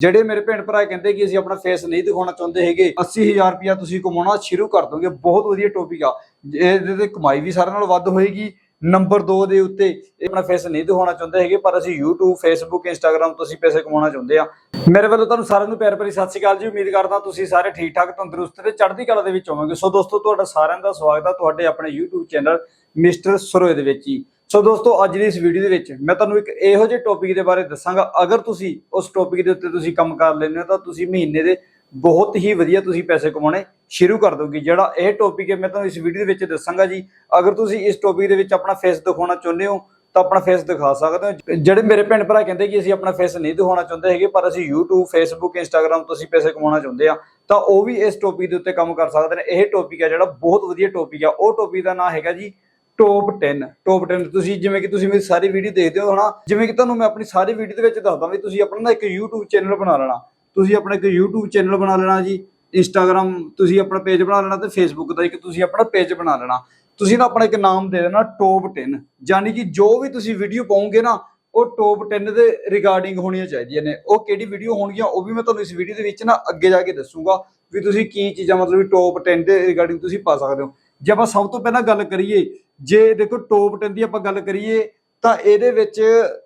ਜਿਹੜੇ ਮੇਰੇ ਭੈਣ ਭਰਾ ਕਹਿੰਦੇ ਕਿ ਅਸੀਂ ਆਪਣਾ ਫੇਸ ਨਹੀਂ ਦਿਖਾਉਣਾ ਚਾਹੁੰਦੇ ਹੈਗੇ 80000 ਰੁਪਇਆ ਤੁਸੀਂ ਕਮਾਉਣਾ ਸ਼ੁਰੂ ਕਰ ਦੋਗੇ, ਬਹੁਤ ਵਧੀਆ ਟੌਪਿਕ ਆ। ਇਹਦੇ ਤੇ ਕਮਾਈ ਵੀ ਸਾਰਿਆਂ ਨਾਲ ਵੱਧ ਹੋਏਗੀ। ਨੰਬਰ 2 ਦੇ ਉੱਤੇ ਇਹ ਆਪਣਾ ਫੇਸ ਨਹੀਂ ਦਿਖਾਉਣਾ ਚਾਹੁੰਦੇ ਹੈਗੇ, ਪਰ ਅਸੀਂ YouTube, Facebook, Instagram ਤੋਂ ਅਸੀਂ ਪੈਸੇ ਕਮਾਉਣਾ ਚਾਹੁੰਦੇ ਆ। ਮੇਰੇ ਵੱਲੋਂ ਤੁਹਾਨੂੰ ਸਾਰਿਆਂ ਨੂੰ ਪਿਆਰ ਭਰੀ ਸਤਿ ਸ਼੍ਰੀ ਅਕਾਲ ਜੀ। ਉਮੀਦ ਕਰਦਾ ਤੁਸੀਂ ਸਾਰੇ ਠੀਕ ਠਾਕ ਤੰਦਰੁਸਤ ਤੇ ਚੜ੍ਹਦੀ ਕਲਾ ਦੇ ਵਿੱਚ ਹੋਵੋਗੇ। ਸੋ ਦੋਸਤੋ, ਤੁਹਾਡਾ ਸਾਰਿਆਂ ਦਾ ਸਵਾਗਤ ਆ ਤੁਹਾਡੇ ਆਪਣੇ YouTube ਚੈਨਲ ਮਿਸਟਰ ਸਰੋਏ ਦੇ ਵਿੱਚ ਹੀ। ਸੋ ਦੋਸਤੋ, ਅੱਜ ਦੀ ਇਸ ਵੀਡੀਓ ਦੇ ਵਿੱਚ ਮੈਂ ਤੁਹਾਨੂੰ ਇੱਕ ਇਹੋ ਜਿਹੇ ਟੌਪਿਕ ਦੇ ਬਾਰੇ ਦੱਸਾਂਗਾ। ਅਗਰ ਤੁਸੀਂ ਉਸ ਟੌਪਿਕ ਦੇ ਉੱਤੇ ਤੁਸੀਂ ਕੰਮ ਕਰ ਲੈਂਦੇ ਹੋ, ਤਾਂ ਤੁਸੀਂ ਮਹੀਨੇ ਦੇ ਬਹੁਤ ਹੀ ਵਧੀਆ ਤੁਸੀਂ ਪੈਸੇ ਕਮਾਉਣੇ ਸ਼ੁਰੂ ਕਰ ਦੋਗੇ। ਜਿਹੜਾ ਇਹ ਟੌਪਿਕ ਹੈ, ਮੈਂ ਤੁਹਾਨੂੰ ਇਸ ਵੀਡੀਓ ਦੇ ਵਿੱਚ ਦੱਸਾਂਗਾ ਜੀ। ਅਗਰ ਤੁਸੀਂ ਇਸ ਟੌਪਿਕ ਦੇ ਵਿੱਚ ਆਪਣਾ ਫੇਸ ਦਿਖਾਉਣਾ ਚਾਹੁੰਦੇ ਹੋ, ਤਾਂ ਆਪਣਾ ਫੇਸ ਦਿਖਾ ਸਕਦੇ ਹੋ। ਜਿਹੜੇ ਮੇਰੇ ਭੈਣ ਭਰਾ ਕਹਿੰਦੇ ਕਿ ਅਸੀਂ ਆਪਣਾ ਫੇਸ ਨਹੀਂ ਦਿਖਾਉਣਾ ਚਾਹੁੰਦੇ ਹੈਗੇ, ਪਰ ਅਸੀਂ YouTube, Facebook, Instagram ਤੋਂ ਅਸੀਂ ਪੈਸੇ ਕਮਾਉਣਾ ਚਾਹੁੰਦੇ ਆ ਤਾਂ ਉਹ ਵੀ ਇਸ ਟੌਪਿਕ ਦੇ ਉੱਤੇ ਕੰਮ ਕਰ ਸਕਦੇ ਨੇ। ਇਹ ਟੌਪਿਕ ਹੈ ਜਿਹੜਾ ਬਹੁਤ ਵਧੀਆ ਟੌਪਿਕ ਆ। ਉਹ ਟੌਪਿਕ ਦਾ ਨਾਮ ਹੈਗਾ ਜੀ ਟੌਪ 10 ਟੌਪ 10 ਤੁਸੀਂ ਜਿਵੇਂ ਕਿ ਤੁਸੀਂ ਮੇਰੀ ਸਾਰੀ ਵੀਡੀਓ ਦੇਖਦੇ ਹੋ ਹਨਾ, ਜਿਵੇਂ ਕਿ ਤੁਹਾਨੂੰ ਮੈਂ ਆਪਣੀ ਸਾਰੀ ਵੀਡੀਓ ਦੇ ਵਿੱਚ ਦੱਸਦਾ ਵੀ ਤੁਸੀਂ ਆਪਣਾ ਨਾ ਇੱਕ YouTube ਚੈਨਲ ਬਣਾ ਲੈਣਾ। ਤੁਸੀਂ ਆਪਣਾ ਇੱਕ YouTube ਚੈਨਲ ਬਣਾ ਲੈਣਾ ਜੀ, Instagram ਤੁਸੀਂ ਆਪਣਾ ਪੇਜ ਬਣਾ ਲੈਣਾ ਤੇ Facebook ਦਾ ਇੱਕ ਤੁਸੀਂ ਆਪਣਾ ਪੇਜ ਬਣਾ ਲੈਣਾ। ਤੁਸੀਂ ਨਾ ਆਪਣਾ ਇੱਕ ਨਾਮ ਦੇ ਦੇਣਾ ਟੌਪ 10 ਯਾਨੀ ਕਿ ਜੋ ਵੀ ਤੁਸੀਂ ਵੀਡੀਓ ਪਾਉਂਗੇ ਨਾ, ਉਹ ਟੌਪ 10 ਦੇ ਰਿਗਾਰਡਿੰਗ ਹੋਣੀਆਂ ਚਾਹੀਦੀਆਂ ਨੇ। ਉਹ ਕਿਹੜੀ ਵੀਡੀਓ ਹੋਣਗੀਆਂ, ਉਹ ਵੀ ਮੈਂ ਤੁਹਾਨੂੰ ਇਸ ਵੀਡੀਓ ਦੇ ਵਿੱਚ ਨਾ ਅੱਗੇ ਜਾ ਕੇ ਦੱਸੂਗਾ ਵੀ ਤੁਸੀਂ ਕੀ ਚੀਜ਼ਾਂ ਮਤਲਬ ਵੀ ਟੌਪ 10 ਦੇ ਰਿਗਾਰਡਿੰਗ ਤੁਸੀਂ ਪਾ ਸਕਦੇ ਹੋ। ਜੇ ਆਪਾਂ ਸਭ ਤੋਂ ਪਹਿਲਾਂ ਗੱਲ ਕਰੀਏ, ਜੇ ਦੇਖੋ ਟੋਪ 10 ਦੀ ਆਪਾਂ ਗੱਲ ਕਰੀਏ, ਤਾਂ ਇਹਦੇ ਵਿੱਚ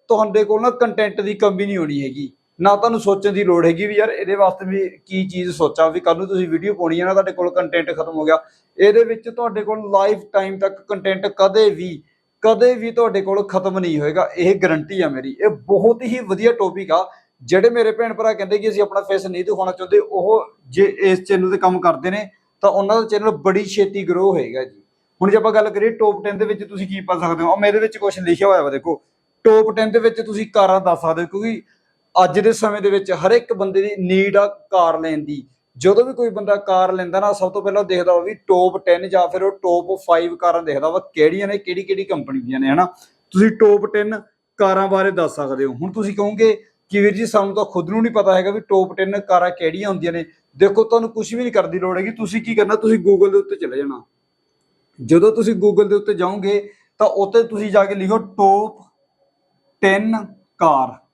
ਤੁਹਾਡੇ ਕੋਲ ਨਾ ਕੰਟੈਂਟ ਦੀ ਕਮੀ ਨਹੀਂ ਹੋਣੀ ਹੈਗੀ। ਨਾ ਤੁਹਾਨੂੰ ਸੋਚਣ ਦੀ ਲੋੜ ਹੈਗੀ ਵੀ ਯਾਰ ਇਹਦੇ ਵਾਸਤੇ ਵੀ ਕੀ ਚੀਜ਼ ਸੋਚਾਂ ਵੀ ਕੱਲ ਨੂੰ ਤੁਸੀਂ ਵੀਡੀਓ ਪਾਉਣੀ ਹੈ ਨਾ, ਤੁਹਾਡੇ ਕੋਲ ਕੰਟੈਂਟ ਖਤਮ ਹੋ ਗਿਆ। ਇਹਦੇ ਵਿੱਚ ਤੁਹਾਡੇ ਕੋਲ ਲਾਈਫ ਟਾਈਮ ਤੱਕ ਕੰਟੈਂਟ ਕਦੇ ਵੀ ਕਦੇ ਵੀ ਤੁਹਾਡੇ ਕੋਲ ਖਤਮ ਨਹੀਂ ਹੋਏਗਾ। ਇਹ ਗਰੰਟੀ ਆ ਮੇਰੀ। ਇਹ ਬਹੁਤ ਹੀ ਵਧੀਆ ਟੌਪਿਕ ਆ। ਜਿਹੜੇ ਮੇਰੇ ਭੈਣ ਭਰਾ ਕਹਿੰਦੇ ਕਿ ਅਸੀਂ ਆਪਣਾ ਫੇਸ ਨਹੀਂ ਦਿਖਾਉਣਾ ਚਾਹੁੰਦੇ, ਉਹ ਜੇ ਇਸ ਚੈਨਲ ਤੇ ਕੰਮ ਕਰਦੇ ਨੇ ਤਾਂ ਉਹਨਾਂ ਦਾ ਚੈਨਲ ਬੜੀ ਛੇਤੀ ਗਰੋ ਹੋਏਗਾ ਜੀ। ਹੁਣ ਜੇ ਆਪਾਂ ਗੱਲ ਕਰੀਏ ਟੌਪ 10 ਦੇ ਵਿੱਚ ਤੁਸੀਂ ਕੀ ਪਾ ਸਕਦੇ ਹੋ? ਆ ਮੇਰੇ ਵਿੱਚ ਕੁਝ ਲਿਖਿਆ ਹੋਇਆ ਵਾ ਦੇਖੋ। ਟੌਪ 10 ਦੇ ਵਿੱਚ ਤੁਸੀਂ ਕਾਰਾਂ ਦੱਸ ਸਕਦੇ ਹੋ, ਕਿਉਂਕਿ ਅੱਜ ਦੇ ਸਮੇਂ ਦੇ ਵਿੱਚ ਹਰ ਇੱਕ ਬੰਦੇ ਦੀ ਨੀਡ ਆ ਕਾਰ ਲੈਣ ਦੀ। ਜਦੋਂ ਵੀ ਕੋਈ ਬੰਦਾ ਕਾਰ ਲੈਂਦਾ ਨਾ, ਸਭ ਤੋਂ ਪਹਿਲਾਂ ਉਹ ਦੇਖਦਾ ਵਾ ਵੀ ਟੌਪ 10 ਜਾਂ ਫਿਰ ਉਹ ਟੌਪ 5 ਕਾਰਾਂ ਦੇਖਦਾ ਵਾ, ਕਿਹੜੀਆਂ ਨੇ ਕਿਹੜੀ ਕਿਹੜੀ ਕੰਪਨੀ ਦੀਆਂ ਨੇ, ਹਨਾ? ਤੁਸੀਂ ਟੌਪ 10 ਕਾਰਾਂ ਬਾਰੇ ਦੱਸ ਸਕਦੇ ਹੋ। ਹੁਣ ਤੁਸੀਂ ਕਹੋਗੇ ਕਿ ਵੀਰ ਜੀ, ਸਾਨੂੰ ਤਾਂ ਖੁਦ ਨੂੰ ਨਹੀਂ ਪਤਾ ਹੈਗਾ ਵੀ ਟੋਪ 10 ਕਾਰਾਂ ਕਿਹੜੀਆਂ ਹੁੰਦੀਆਂ ਨੇ। ਦੇਖੋ, ਤੁਹਾਨੂੰ ਕੁਝ ਵੀ ਨਹੀਂ ਕਰਨ ਦੀ ਲੋੜ ਹੈਗੀ। ਤੁਸੀਂ ਕੀ ਕਰਨਾ? ਤੁਸੀਂ ਗੂਗਲ ਦੇ ਉੱਤੇ ਚਲੇ ਜਾਣਾ। ਜਦੋਂ ਤੁਸੀਂ ਗੂਗਲ ਦੇ ਉੱਤੇ ਜਾਓਗੇ, ਤਾਂ ਉੱਤੇ ਤੁਸੀਂ ਜਾ ਕੇ ਲਿਖੋ ਟੋਪ 10 ਕਾਰ।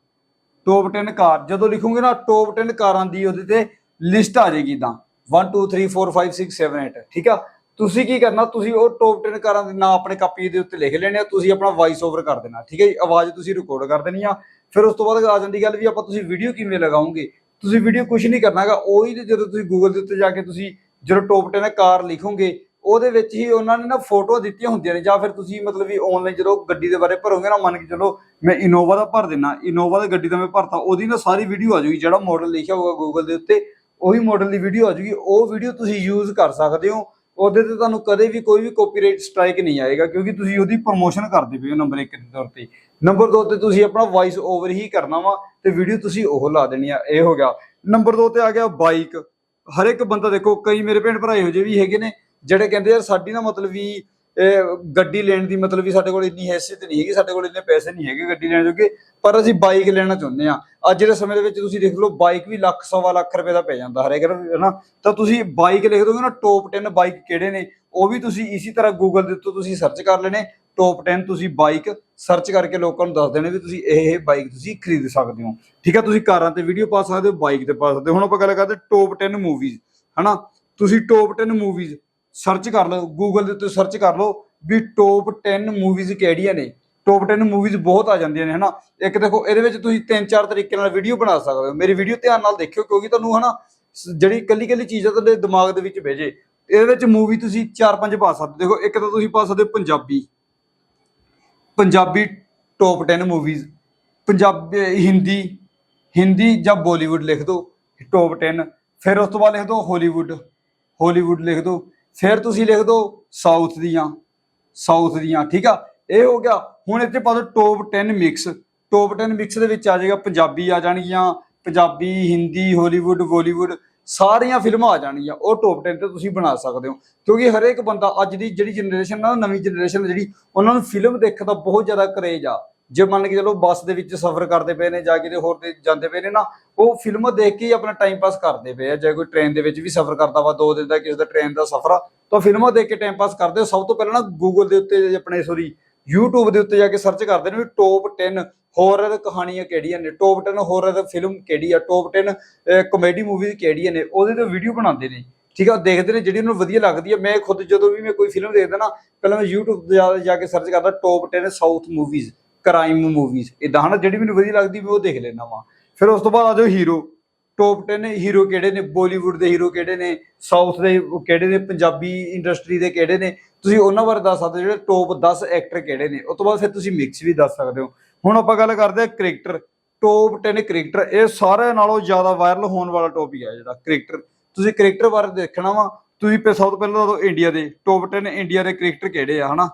ਟੋਪ 10 ਕਾਰ। ਜਦੋਂ ਲਿਖੋਗੇ ਨਾ ਟੋਪ 10 ਕਾਰਾਂ ਦੀ ਉਹਦੇ ਤੇ ਲਿਸਟ ਆ ਜਾਏਗੀ ਤਾਂ। 1 2 3 4 5 6 7 8 ਠੀਕ ਆ? ਤੁਸੀਂ ਕੀ ਕਰਨਾ? ਤੁਸੀਂ ਉਹ ਟੋਪ 10 ਕਾਰਾਂ ਦੇ ਨਾਂ ਆਪਣੇ ਕਾਪੀ ਦੇ ਉੱਤੇ ਲਿਖ ਲੈਣੇ ਆ। ਤੁਸੀਂ ਆਪਣਾ ਵਾਇਸ ਓਵਰ ਕਰ ਦੇਣਾ। ਠੀਕ ਹੈ ਜੀ? ਆਵਾਜ਼ ਤੁਸੀਂ ਰਿਕਾਰਡ ਕਰ ਦੇਣੀ ਆ। ਫਿਰ ਉਸ ਤੋਂ ਬਾਅਦ ਆ ਜਾਂਦੀ ਗੱਲ ਵੀ ਆਪਾਂ ਤੁਸੀਂ ਵੀਡੀਓ ਕਿਵੇਂ ਲਗਾਓਗੇ? ਤੁਸੀਂ ਵੀਡੀਓ ਕੁਝ ਨਹੀਂ ਕਰਨਾਗਾ, ਉਹੀ ਜਦੋਂ ਤੁਸੀਂ ਗੂਗਲ ਦੇ ਉੱਤੇ ਜਾ ਕੇ ਤੁਸੀਂ ਜਦੋਂ ਟੌਪ 10 ਕਾਰ ਲਿਖੋਗੇ, ਉਹਦੇ ਵਿੱਚ ਹੀ ਉਹਨਾਂ ਨੇ ਨਾ ਫੋਟੋ ਦਿੱਤੀਆਂ ਹੁੰਦੀਆਂ ਨੇ, ਜਾਂ ਫਿਰ ਤੁਸੀਂ ਮਤਲਬ ਵੀ ਆਨਲਾਈਨ ਜਦੋਂ ਗੱਡੀ ਦੇ ਬਾਰੇ ਭਰੋਗੇ ਨਾ, ਮੰਨ ਕੇ ਚਲੋ ਮੈਂ ਇਨੋਵਾ ਦਾ ਭਰ ਦਿੰਨਾ ਇਨੋਵਾ ਦੀ ਗੱਡੀ ਦਾ ਮੈਂ ਭਰਤਾ, ਉਹਦੀ ਨਾ ਸਾਰੀ ਵੀਡੀਓ ਆ ਜਾਊਗੀ, ਜਿਹੜਾ ਮਾਡਲ ਲਿਖਿਆ ਹੋਊਗਾ ਗੂਗਲ ਦੇ ਉੱਤੇ, ਉਹੀ ਮਾਡਲ ਦੀ ਵੀਡੀਓ ਆ ਜਾਊਗੀ, ਉਹ ਵੀਡੀਓ ਤੁਸੀਂ ਯੂਜ਼ ਕਰ ਸਕਦੇ ਹੋ। ਉਹਦੇ ਤੇ ਤੁਹਾਨੂੰ ਕਦੇ ਵੀ ਕੋਈ ਵੀ ਕਾਪੀਰਾਈਟ ਸਟ੍ਰਾਈਕ ਨਹੀਂ ਆਏਗਾ, ਕਿਉਂਕਿ ਤੁਸੀਂ ਉਹਦੀ ਪ੍ਰੋਮੋਸ਼ਨ ਕਰਦੇ ਪਏ ਹੋ ਨੰਬਰ 1 ਦੇ ਤੌਰ ਤੇ। ਨੰਬਰ 2 ਤੇ ਤੁਸੀਂ ਆਪਣਾ ਵਾਇਸ ਓਵਰ ਹੀ ਕਰਨਾ ਵਾ ਤੇ ਵੀਡੀਓ ਤੁਸੀਂ ਉਹ ਲਾ ਦੇਣੀ ਆ, ਇਹ ਹੋ ਗਿਆ। ਨੰਬਰ 2 ਤੇ ਆ ਗਿਆ ਬਾਈਕ ਹਰ ਇੱਕ ਬੰਦਾ ਦੇਖੋ, ਕਈ ਮੇਰੇ ਭੈਣ ਭਰਾ ਇਹੋ ਜਿਹੇ ਵੀ ਹੈਗੇ ਨੇ, ਜਿਹੜੇ ਕਹਿੰਦੇ ਯਾਰ ਸਾਡੀ ਨਾ ਮਤਲਬ ਵੀ ਇਹ ਗੱਡੀ ਲੈਣ ਦੀ ਮਤਲਬ ਵੀ ਸਾਡੇ ਕੋਲ ਇੰਨੀ ਹੈਸੀਅਤ ਨਹੀਂ ਹੈਗੀ ਸਾਡੇ ਕੋਲ ਇੰਨੇ ਪੈਸੇ ਨਹੀਂ ਹੈਗੇ ਗੱਡੀ ਲੈਣ ਜੋਗੇ ਪਰ ਅਸੀਂ ਬਾਈਕ ਲੈਣਾ ਚਾਹੁੰਦੇ ਆ ਅੱਜ ਦੇ ਸਮੇਂ ਦੇ ਵਿੱਚ ਤੁਸੀਂ ਦੇਖ ਲਓ ਬਾਈਕ ਵੀ ਲੱਖ ਸਵਾ ਲੱਖ ਰੁਪਏ ਦਾ ਪੈ ਜਾਂਦਾ ਹਰੇਕ ਨੂੰ, ਹਨਾ ਤਾਂ ਤੁਸੀਂ ਬਾਈਕ ਲਿਖ ਦੋਗੇ ਨਾ ਟੌਪ 10 ਬਾਈਕ ਕਿਹੜੇ ਨੇ? ਉਹ ਵੀ ਤੁਸੀਂ ਇਸੇ ਤਰ੍ਹਾਂ ਗੂਗਲ ਦੇ ਉੱਤੇ ਤੁਸੀਂ ਸਰਚ ਕਰ ਲੈਣੇ ਟੌਪ 10 ਤੁਸੀਂ ਬਾਈਕ ਸਰਚ ਕਰਕੇ ਲੋਕਾਂ ਨੂੰ ਦੱਸ ਦੇਣੇ ਵੀ ਤੁਸੀਂ ਇਹ ਇਹ ਬਾਈਕ ਤੁਸੀਂ ਖਰੀਦ ਸਕਦੇ ਹੋ। ਠੀਕ ਹੈ ਤੁਸੀਂ ਕਾਰਾਂ ਤੇ ਵੀਡੀਓ ਪਾ ਸਕਦੇ ਹੋ ਬਾਈਕ ਤੇ ਪਾ ਸਕਦੇ ਹੋ। ਹੁਣ ਆਪਾਂ ਗੱਲ ਕਰਦੇ ਟੌਪ 10 ਮੂਵੀਜ਼ ਹਨਾ ਤੁਸੀਂ ਟੌਪ 10 ਮੂਵੀਜ਼ ਸਰਚ ਕਰ ਲਓ ਗੂਗਲ ਦੇ ਉੱਤੇ ਸਰਚ ਕਰ ਲਓ ਵੀ ਟੌਪ 10 ਮੂਵੀਜ਼ ਕਿਹੜੀਆਂ ਨੇ। ਟੌਪ 10 ਮੂਵੀਜ਼ ਬਹੁਤ ਆ ਜਾਂਦੀਆਂ ਨੇ, ਹਨਾ? ਇੱਕ ਦੇਖੋ, ਇਹਦੇ ਵਿੱਚ ਤੁਸੀਂ ਤਿੰਨ ਚਾਰ ਤਰੀਕੇ ਨਾਲ ਵੀਡੀਓ ਬਣਾ ਸਕਦੇ ਹੋ। ਮੇਰੀ ਵੀਡੀਓ ਧਿਆਨ ਨਾਲ ਦੇਖਿਓ, ਕਿਉਂਕਿ ਤੁਹਾਨੂੰ, ਹਨਾ, ਸ- ਜਿਹੜੀ ਕੱਲੀ ਕੱਲੀ ਚੀਜ਼ ਆ, ਤੁਹਾਡੇ ਦਿਮਾਗ ਦੇ ਵਿੱਚ ਭੇਜੇ ਇਹਦੇ ਵਿੱਚ ਮੂਵੀ ਤੁਸੀਂ ਚਾਰ ਪੰਜ ਪਾ ਸਕਦੇ ਦੇਖੋ, ਇੱਕ ਤਾਂ ਤੁਸੀਂ ਪਾ ਸਕਦੇ ਹੋ ਪੰਜਾਬੀ। ਪੰਜਾਬੀ ਟੌਪ 10 ਮੂਵੀਜ਼ ਪੰਜਾਬੀ, ਹਿੰਦੀ ਹਿੰਦੀ ਜਾਂ ਬਾਲੀਵੁੱਡ ਲਿਖ ਦਿਓ ਟੌਪ 10 ਫਿਰ ਉਸ ਤੋਂ ਬਾਅਦ ਲਿਖ ਦਿਓ ਹਾਲੀਵੁੱਡ ਹਾਲੀਵੁੱਡ ਲਿਖ ਦਿਓ। ਫਿਰ ਤੁਸੀਂ ਲਿਖ ਦਿਓ ਸਾਊਥ ਦੀਆਂ ਸਾਊਥ ਦੀਆਂ, ਠੀਕ ਆ? ਇਹ ਹੋ ਗਿਆ, ਹੁਣ ਇੱਥੇ ਪਾ ਦਿਓ ਟੌਪ 10 ਮਿਕਸ ਟੌਪ 10 ਮਿਕਸ ਦੇ ਵਿੱਚ ਆ ਜਾਏਗਾ ਪੰਜਾਬੀ ਆ ਜਾਣਗੀਆਂ, ਪੰਜਾਬੀ, ਹਿੰਦੀ ਹਾਲੀਵੁੱਡ ਬਾਲੀਵੁੱਡ ਸਾਰੀਆਂ ਫਿਲਮਾਂ ਆ ਜਾਣਗੀਆਂ, ਉਹ ਟੌਪ 10 ਤੇ ਤੁਸੀਂ ਬਣਾ ਸਕਦੇ ਹੋ। ਕਿਉਂਕਿ ਹਰੇਕ ਬੰਦਾ ਅੱਜ ਦੀ ਜਿਹੜੀ ਜਨਰੇਸ਼ਨ ਨਾ ਨਵੀਂ ਜਨਰੇਸ਼ਨ ਜਿਹੜੀ, ਉਹਨਾਂ ਨੂੰ ਫਿਲਮ ਦੇਖਣ ਦਾ ਬਹੁਤ ਜ਼ਿਆਦਾ ਕਰੇਜ ਆ। ਜੇ ਮੰਨ ਕੇ ਚਲੋ ਬੱਸ ਦੇ ਵਿੱਚ ਸਫ਼ਰ ਕਰਦੇ ਪਏ ਨੇ ਜਾਂ ਕਿਤੇ ਹੋਰ ਤੇ ਜਾਂਦੇ ਪਏ ਨੇ ਨਾ, ਉਹ ਫਿਲਮ ਦੇਖ ਕੇ ਹੀ ਆਪਣਾ ਟਾਈਮ ਪਾਸ ਕਰਦੇ ਪਏ ਆ। ਜੇ ਕੋਈ ਟ੍ਰੇਨ ਦੇ ਵਿੱਚ ਵੀ ਸਫ਼ਰ ਕਰਦਾ ਵਾ, ਦੋ ਦਿਨ ਦਾ ਕਿਸੇ ਦਾ ਟ੍ਰੇਨ ਦਾ ਸਫ਼ਰ ਆ, ਤਾਂ ਫਿਲਮਾਂ ਦੇਖ ਕੇ ਟਾਈਮ ਪਾਸ ਕਰਦੇ ਸਭ ਤੋਂ ਪਹਿਲਾਂ ਨਾ ਗੂਗਲ ਦੇ ਉੱਤੇ ਆਪਣੇ ਸੋਰੀ YouTube ਦੇ ਉੱਤੇ ਜਾ ਕੇ ਸਰਚ ਕਰਦੇ ਨੇ ਵੀ ਟੌਪ 10 ਹੋਰਰ ਕਹਾਣੀਆਂ ਕਿਹੜੀਆਂ ਨੇ। ਟੌਪ 10 ਹੋਰਰ ਫਿਲਮ ਕਿਹੜੀ ਆ ਟੌਪ 10 ਕਮੇਡੀ ਮੂਵੀਜ਼ ਕਿਹੜੀਆਂ ਨੇ, ਉਹਦੇ ਤੇ ਵੀਡੀਓ ਬਣਾਉਂਦੇ ਨੇ। ਠੀਕ ਆ ਦੇਖਦੇ ਨੇ, ਜਿਹੜੀ ਉਹਨੂੰ ਵਧੀਆ ਲੱਗਦੀ ਹੈ ਮੈਂ ਖੁਦ ਜਦੋਂ ਵੀ ਮੈਂ ਕੋਈ ਫਿਲਮ ਦੇਖਦਾ ਨਾ, ਪਹਿਲਾਂ ਮੈਂ YouTube ਤੇ ਜਾ- ਜਾ ਕੇ ਸਰਚ ਕਰਦਾ top 10 south movies crime movies ਇਦਾਂ ਹਨਾ, ਜਿਹੜੀ ਮੈਨੂੰ ਵਧੀਆ ਲੱਗਦੀ ਮੈਂ ਉਹ ਦੇਖ ਲੈਣਾ ਵਾ। ਫਿਰ ਉਸ ਤੋਂ ਬਾਅਦ ਆ ਜਾਓ ਹੀਰੋ ਟੌਪ 10 ਹੀਰੋ ਕਿਹੜੇ ਨੇ? ਬਾਲੀਵੁੱਡ ਦੇ ਹੀਰੋ ਕਿਹੜੇ ਨੇ? ਸਾਊਥ ਦੇ ਕਿਹੜੇ ਨੇ? ਪੰਜਾਬੀ ਇੰਡਸਟਰੀ ਦੇ ਕਿਹੜੇ ਨੇ? ਤੁਸੀਂ ਉਹਨਾਂ ਬਾਰੇ ਦੱਸ ਸਕਦੇ ਹੋ, ਜਿਹੜੇ ਟੌਪ 10 ਐਕਟਰ ਕਿਹੜੇ ਨੇ? ਉਸ ਤੋਂ ਬਾਅਦ ਫਿਰ ਤੁਸੀਂ ਮਿਕਸ ਵੀ ਦੱਸ ਸਕਦੇ ਹੋ। ਹੁਣ ਆਪਾਂ ਗੱਲ ਕਰਦੇ ਹਾਂ ਕ੍ਰਿਕਟਰ ਟੌਪ 10 ਕ੍ਰਿਕਟਰ ਇਹ ਸਾਰਿਆਂ ਨਾਲੋਂ ਜ਼ਿਆਦਾ ਵਾਇਰਲ ਹੋਣ ਵਾਲਾ ਟੌਪਿਕ ਹੈ ਜਿਹੜਾ ਕ੍ਰਿਕਟਰ ਤੁਸੀਂ ਕ੍ਰਿਕਟਰ ਬਾਰੇ ਦੇਖਣਾ ਵਾ, ਤੁਸੀਂ ਸਭ ਤੋਂ ਪਹਿਲਾਂ ਦੱਸੋ ਇੰਡੀਆ ਦੇ ਟੌਪ 10 ਇੰਡੀਆ ਦੇ ਕ੍ਰਿਕਟਰ ਕਿਹੜੇ ਆ, ਹਨਾ?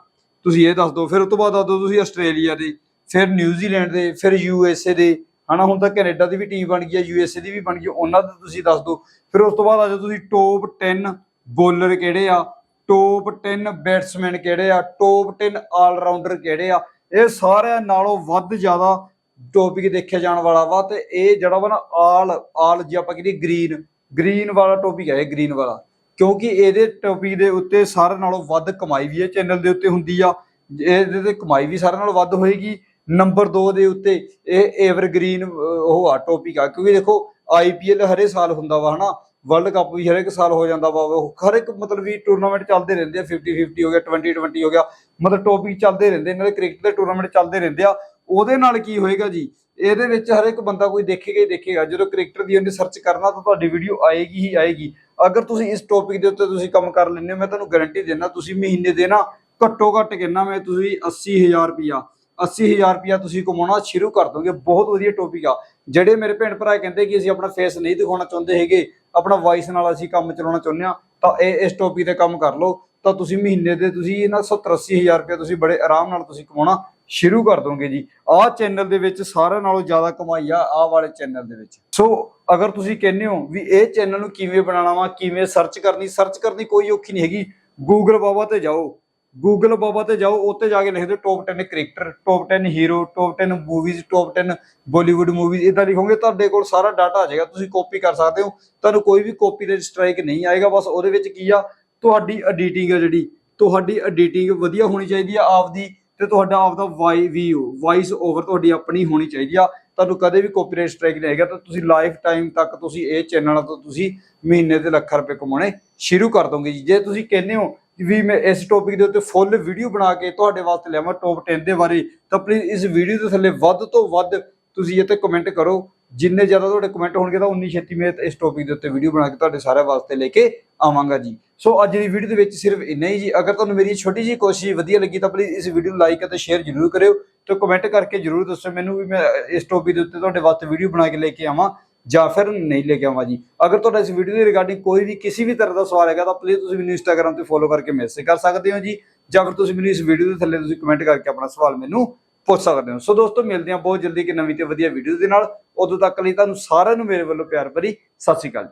ਤੁਸੀਂ ਇਹ ਦੱਸ ਦਿਓ, ਫਿਰ ਉਸ ਤੋਂ ਬਾਅਦ ਦੱਸ ਦਿਓ ਤੁਸੀਂ ਆਸਟ੍ਰੇਲੀਆ ਦੇ, ਫਿਰ ਨਿਊਜ਼ੀਲੈਂਡ ਦੇ, ਫਿਰ ਯੂ ਐੱਸ ਏ ਦੇ। ਹਨਾ, ਹੁਣ ਤਾਂ ਕੈਨੇਡਾ ਦੀ ਵੀ ਟੀਮ ਬਣ ਗਈ ਹੈ ਏ ਦੀ ਵੀ ਬਣ ਗਈ ਉਹਨਾਂ ਦਾ ਤੁਸੀਂ ਦੱਸ ਦਿਓ। ਫਿਰ ਉਸ ਤੋਂ ਬਾਅਦ ਆ ਜਾਓ ਤੁਸੀਂ ਟੌਪ 10 ਬੋਲਰ ਕਿਹੜੇ ਆ? ਟੌਪ 10 ਬੈਟਸਮੈਨ ਕਿਹੜੇ ਆ? ਟੌਪ 10 ਆਲਰਾਊਂਡਰ ਕਿਹੜੇ ਆ? ਇਹ ਸਾਰਿਆਂ ਨਾਲੋਂ ਵੱਧ ਜ਼ਿਆਦਾ ਟੌਪਿਕ ਦੇਖਿਆ ਜਾਣ ਵਾਲਾ ਵਾ ਤੇ ਇਹ ਜਿਹੜਾ ਵਾ ਨਾ ਆਲ ਆਲ ਜੇ ਆਪਾਂ ਕਹੀਏ ਗ੍ਰੀਨ ਗ੍ਰੀਨ ਵਾਲਾ ਟੌਪਿਕ ਹੈ ਇਹ ਗ੍ਰੀਨ ਵਾਲਾ। ਕਿਉਂਕਿ ਇਹਦੇ ਟੌਪਿਕ ਦੇ ਉੱਤੇ ਸਾਰਿਆਂ ਨਾਲੋਂ ਵੱਧ ਕਮਾਈ ਵੀ ਇਹ ਚੈਨਲ ਦੇ ਉੱਤੇ ਹੁੰਦੀ ਆ। ਇਹਦੇ ਤੇ ਕਮਾਈ ਵੀ ਸਾਰਿਆਂ ਨਾਲੋਂ ਵੱਧ ਹੋਏਗੀ। ਨੰਬਰ 2 ਦੇ ਉੱਤੇ ਇਹ 에ਵਰਗ੍ਰੀਨ ਉਹ ਆ ਟੌਪਿਕ ਆ। ਕਿਉਂਕਿ ਦੇਖੋ ਆਈਪੀਐਲ ਹਰੇ ਸਾਲ ਹੁੰਦਾ ਵਾ, ਹਨਾ? ਵਰਲਡ ਕੱਪ ਵੀ ਹਰੇਕ ਸਾਲ ਹੋ ਜਾਂਦਾ ਵਾ। ਉਹ ਹਰ ਇੱਕ ਮਤਲਬ ਵੀ ਟੂਰਨਾਮੈਂਟ ਚੱਲਦੇ ਰਹਿੰਦੇ ਆ। 50 50 ਹੋ ਗਿਆ 20 20 ਹੋ ਗਿਆ। ਮਤਲਬ ਟੌਪਿਕ ਚੱਲਦੇ ਰਹਿੰਦੇ ਇਹਨਾਂ ਦੇ ਕ੍ਰਿਕਟ ਦੇ ਟੂਰਨਾਮੈਂਟ ਚੱਲਦੇ ਰਹਿੰਦੇ ਆ। ਉਹਦੇ ਨਾਲ ਕੀ ਹੋਏਗਾ ਜੀ? ਇਹਦੇ ਵਿੱਚ ਹਰ ਇੱਕ ਬੰਦਾ ਕੋਈ ਦੇਖੇਗਾ ਹੀ ਦੇਖੇਗਾ। ਜਦੋਂ ਕ੍ਰਿਕਟਰ ਦੀ ਉਹਨੇ ਸਰਚ ਕਰਨਾ ਤਾਂ ਤੁਹਾਡੀ ਵੀਡੀਓ ਆਏਗੀ ਹੀ ਆਏਗੀ। ਅਗਰ ਤੁਸੀਂ ਇਸ ਟੌਪਿਕ ਦੇ ਉੱਤੇ ਤੁਸੀਂ ਕੰਮ ਕਰ ਲੈਂਦੇ ਹੋ, ਮੈਂ ਤੁਹਾਨੂੰ ਗਾਰੰਟੀ ਦਿੰਦਾ, ਤੁਸੀਂ ਮਹੀਨੇ ਦੇ ਨਾ ਘੱਟੋ ਘੱਟ ਕਿੰਨਾ ਮੈਂ ਤੁਸੀਂ 80000 ਰੁਪਿਆ 80000 ਰੁਪਿਆ ਤੁਸੀਂ ਕਮਾਉਣਾ ਸ਼ੁਰੂ ਕਰ ਦੋਗੇ। ਬਹੁਤ ਵਧੀਆ ਟੌਪਿਕ ਆ। ਜਿਹੜੇ ਮੇਰੇ ਭੈਣ ਭਰਾ ਕਹਿੰਦੇ ਕਿ ਅਸੀਂ ਆਪਣਾ ਫੇਸ ਨਹੀਂ ਦਿਖਾਉਣਾ ਚਾਹੁੰਦੇ ਹੈਗੇ, ਆਪਣਾ ਵਾਇਸ ਨਾਲ ਅਸੀਂ ਕੰਮ ਚਲਾਉਣਾ ਚਾਹੁੰਦੇ ਆ, ਤਾਂ ਇਹ ਇਸ ਟੌਪਿਕ ਤੇ ਕੰਮ ਕਰ ਲਓ। ਤਾਂ ਤੁਸੀਂ ਮਹੀਨੇ ਦੇ ਤੁਸੀਂ ਇਹਨਾਂ 70 80000 ਰੁਪਏ ਤੁਸੀਂ ਬੜੇ ਆਰਾਮ ਨਾਲ ਤੁਸੀਂ ਕਮਾਉਣਾ। ਸ਼ੁਰੂ ਕਰ ਦੋਗੇ ਜੀ। ਆਹ ਚੈਨਲ ਦੇ ਵਿੱਚ ਸਾਰਿਆਂ ਨਾਲੋਂ ਜ਼ਿਆਦਾ ਕਮਾਈ ਆ, ਆਹ ਵਾਲੇ ਚੈਨਲ ਦੇ ਵਿੱਚ। ਸੋ ਅਗਰ ਤੁਸੀਂ ਕਹਿੰਦੇ ਹੋ ਵੀ ਇਹ ਚੈਨਲ ਨੂੰ ਕਿਵੇਂ ਬਣਾਉਣਾ ਵਾ, ਕਿਵੇਂ ਸਰਚ ਕਰਨੀ ਸਰਚ ਕਰਨੀ ਕੋਈ ਔਖੀ ਨਹੀਂ ਹੈਗੀ। ਗੂਗਲ ਬਾਬਾ ਤੇ ਜਾਓ। ਗੂਗਲ ਬਾਬਾ ਤੇ ਜਾਓ ਉੱਤੇ ਜਾ ਕੇ ਲਿਖ ਦਿਓ top 10 cricketer top 10 hero top 10 movies top 10 Bollywood movies ਇਦਾਂ ਲਿਖੋਗੇ, ਤੁਹਾਡੇ ਕੋਲ ਸਾਰਾ ਡਾਟਾ ਆ ਜਾਏਗਾ। ਤੁਸੀਂ ਕਾਪੀ ਕਰ ਸਕਦੇ ਹੋ। ਤੁਹਾਨੂੰ ਕੋਈ ਵੀ ਕਾਪੀ ਦਾ ਸਟ੍ਰਾਈਕ ਨਹੀਂ ਆਏਗਾ, ਬਸ ਉਹਦੇ ਵਿੱਚ ਕੀ ਆ? ਤੁਹਾਡੀ ਐਡੀਟਿੰਗ ਆ ਜਿਹੜੀ। ਤੁਹਾਡੀ ਐਡੀਟਿੰਗ ਵਧੀਆ ਹੋਣੀ ਚਾਹੀਦੀ ਆ, ਆਪਦੀ ਤੇ ਤੁਹਾਡਾ ਆਪਦਾ ਵਾਈ ਵੀਓ ਵਾਇਸ ਓਵਰ ਤੁਹਾਡੀ ਆਪਣੀ ਹੋਣੀ ਚਾਹੀਦੀ ਆ। ਤੁਹਾਨੂੰ ਕਦੇ ਵੀ ਕਾਪੀਰਾਈਟ ਸਟ੍ਰਾਈਕ ਨਹੀਂ ਆਏਗਾ ਤਾਂ ਤੁਸੀਂ ਲਾਈਫ ਟਾਈਮ ਤੱਕ ਤੁਸੀਂ ਇਹ ਚੈਨਲ ਤੋਂ ਤੁਸੀਂ ਮਹੀਨੇ ਦੇ ਲੱਖਾਂ ਰੁਪਏ ਕਮਾਉਣੇ ਸ਼ੁਰੂ ਕਰ ਦੋਗੇ ਜੀ। ਜੇ ਤੁਸੀਂ ਕਹਿੰਦੇ ਹੋ ਵੀ ਮੈਂ ਇਸ ਟੌਪਿਕ ਦੇ ਉੱਤੇ ਫੁੱਲ ਵੀਡੀਓ ਬਣਾ ਕੇ ਤੁਹਾਡੇ ਵਾਸਤੇ ਲਿਆਵਾਂ ਟੌਪ 10 ਦੇ ਬਾਰੇ, ਤਾਂ ਪਲੀਜ਼ ਇਸ ਵੀਡੀਓ ਦੇ ਥੱਲੇ ਵੱਧ ਤੋਂ ਵੱਧ ਤੁਸੀਂ ਇਹ ਤੇ ਕਮੈਂਟ ਕਰੋ। ਜਿੰਨੇ ਜ਼ਿਆਦਾ ਤੁਹਾਡੇ ਕਮੈਂਟ ਹੋਣਗੇ ਤਾਂ ਉਨੀ ਛੇਤੀ ਮੈਂ ਇਸ ਟੌਪਿਕ ਦੇ ਉੱਤੇ ਵੀਡੀਓ ਬਣਾ ਕੇ ਤੁਹਾਡੇ ਸਾਰਿਆਂ ਵਾਸਤੇ ਲੈ ਕੇ ਆਵਾਂਗਾ ਜੀ। ਸੋ ਅੱਜ ਦੀ ਵੀਡੀਓ ਦੇ ਵਿੱਚ ਸਿਰਫ ਇੰਨਾ ਹੀ ਜੀ। ਅਗਰ ਤੁਹਾਨੂੰ ਮੇਰੀ ਛੋਟੀ ਜਿਹੀ ਕੋਸ਼ਿਸ਼ ਵਧੀਆ ਲੱਗੀ ਤਾਂ ਪਲੀਜ਼ ਇਸ ਵੀਡੀਓ ਨੂੰ ਲਾਈਕ ਅਤੇ ਸ਼ੇਅਰ ਜ਼ਰੂਰ ਕਰਿਓ ਤੇ ਕਮੈਂਟ ਕਰਕੇ ਜ਼ਰੂਰ ਦੱਸੋ ਮੈਨੂੰ ਵੀ ਮੈਂ ਇਸ ਟੌਪਿਕ ਦੇ ਉੱਤੇ ਤੁਹਾਡੇ ਵਾਸਤੇ ਵੀਡੀਓ ਬਣਾ ਕੇ ਲੈ ਕੇ ਆਵਾਂ ਜਾਂ ਫਿਰ ਨਹੀਂ ਲੈ ਕੇ ਆਵਾਂ ਜੀ। ਅਗਰ ਤੁਹਾਡਾ ਇਸ ਵੀਡੀਓ ਦੇ ਰਿਗਾਰਡਿੰਗ ਕੋਈ ਵੀ ਕਿਸੇ ਵੀ ਤਰ੍ਹਾਂ ਦਾ ਸਵਾਲ ਹੈਗਾ ਤਾਂ ਪਲੀਜ਼ ਤੁਸੀਂ ਮੈਨੂੰ ਇੰਸਟਾਗ੍ਰam ਤੇ ਫੋਲੋ ਕਰਕੇ ਮੈਸੇਜ ਕਰ ਸਕਦੇ ਹੋ ਜੀ। ਜਾਂ ਫਿਰ ਤੁਸੀਂ ਮੈਨੂੰ ਇਸ ਵੀਡੀਓ ਦੇ ਥੱਲੇ ਤੁਸੀਂ ਕਮੈਂਟ ਕਰਕੇ ਆਪਣਾ ਸਵਾਲ ਮੈਨੂੰ ਪੁੱਛ ਸਕਦੇ ਹੋ। ਸੋ ਦੋਸਤੋ, ਮਿਲਦੇ ਹਾਂ ਬਹੁਤ ਜਲਦੀ ਕਿ ਨਵੀਂ ਤੇ ਵਧੀਆ ਵੀਡੀਓ ਦੇ ਨਾਲ। ਉਦੋਂ ਤੱਕ ਲਈ ਤੁਹਾਨੂੰ ਸਾਰਿਆਂ ਨੂੰ ਮੇਰੇ ਵੱਲੋਂ ਪਿਆਰ ਭਰੀ ਸਤਿ ਸ਼੍ਰੀ ਅਕਾਲ ਜੀ।